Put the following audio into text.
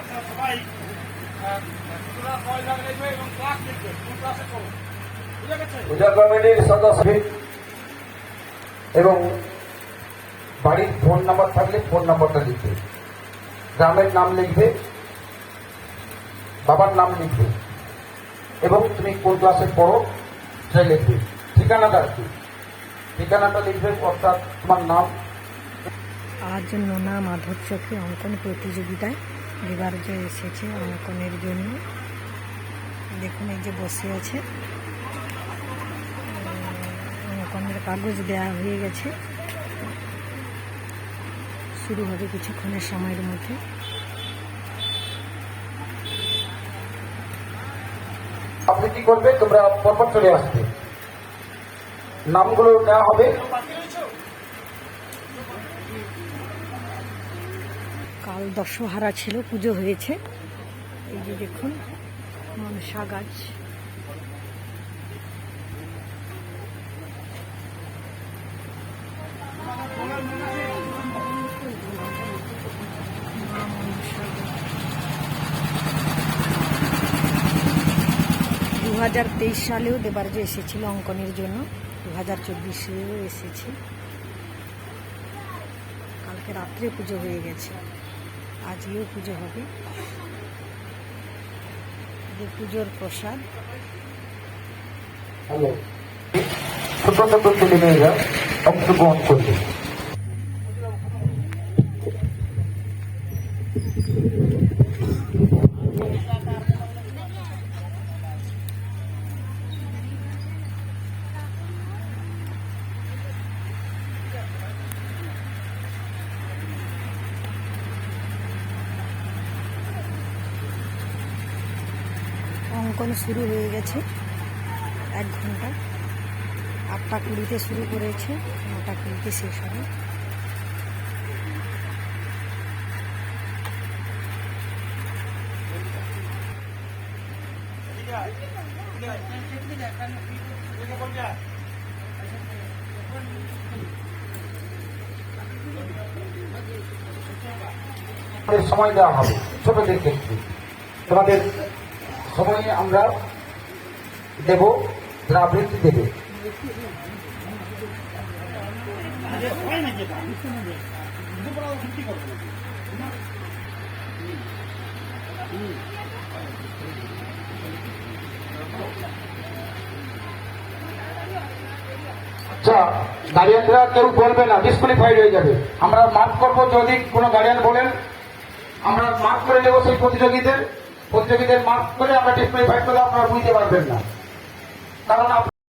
আপনারা সবাই পূজা কমিটির সদস্য এবং বাড়ির ফোন নাম্বার থাকলে ফোন নাম্বারটা লিখবে। গ্রামের নাম লিখবে বাবার নাম লিখবে এবং তুমি কোন ক্লাসে পড়ো সেটা লিখবে। ঠিকানাটা কি। ঠিকানাটা লিখবে অর্থাৎ তোমার নাম। আজ নোনা মাধব চোখে অঙ্কন প্রতিযোগিতায় এবার যে এসেছে অঙ্কনের জন্য। দেখুন, এই যে বসে আছে। অঙ্কনের কাগজ দেয়া হয়ে গেছে। শুরু হবে কিছুক্ষণের সময়ের মধ্যে। আবৃত্তি করবে তোমরা পরপর চলে আসবে। নামগুলো নেওয়া হবে। দশহারা ছিল, পুজো হয়েছে। এই যে দেখুন, মনসা গাছ। দু হাজার তেইশ সালেও দেবার্য এসেছিল অঙ্কনের জন্য। দু হাজার চব্বিশেও এসেছে। কালকে রাত্রে পুজো হয়ে গেছে। আজকেও পুজো হবে। যে পুজোর প্রসাদ। ছোট ছোট ছেলে মেয়েরা অংশগ্রহণ করবে। অঙ্কন শুরু হয়ে গেছে। এক ঘণ্টা। আটটা কুড়িতে শুরু করেছে। নটা কুড়িতে শেষ হবে। সময় দেওয়া হবে। ছোটদের ক্ষেত্রে। তোমাদের সময়ে আমরা দেব আবৃত্তি দেবে। আচ্ছা গার্ডিয়ানরা কেউ বলবে না ডিসকুয়ালিফাইড হয়ে যাবে। আমরা মার্ক করব যদি কোনো গার্ডিয়ান বলেন, আমরা মার্ক করে নেব সেই প্রতিযোগীদের। প্রতিযোগীদের মার্ক করে আমরা ডিসকুয়ালিফাইড করে আপনারা বুঝতে পারবেন না। কারণ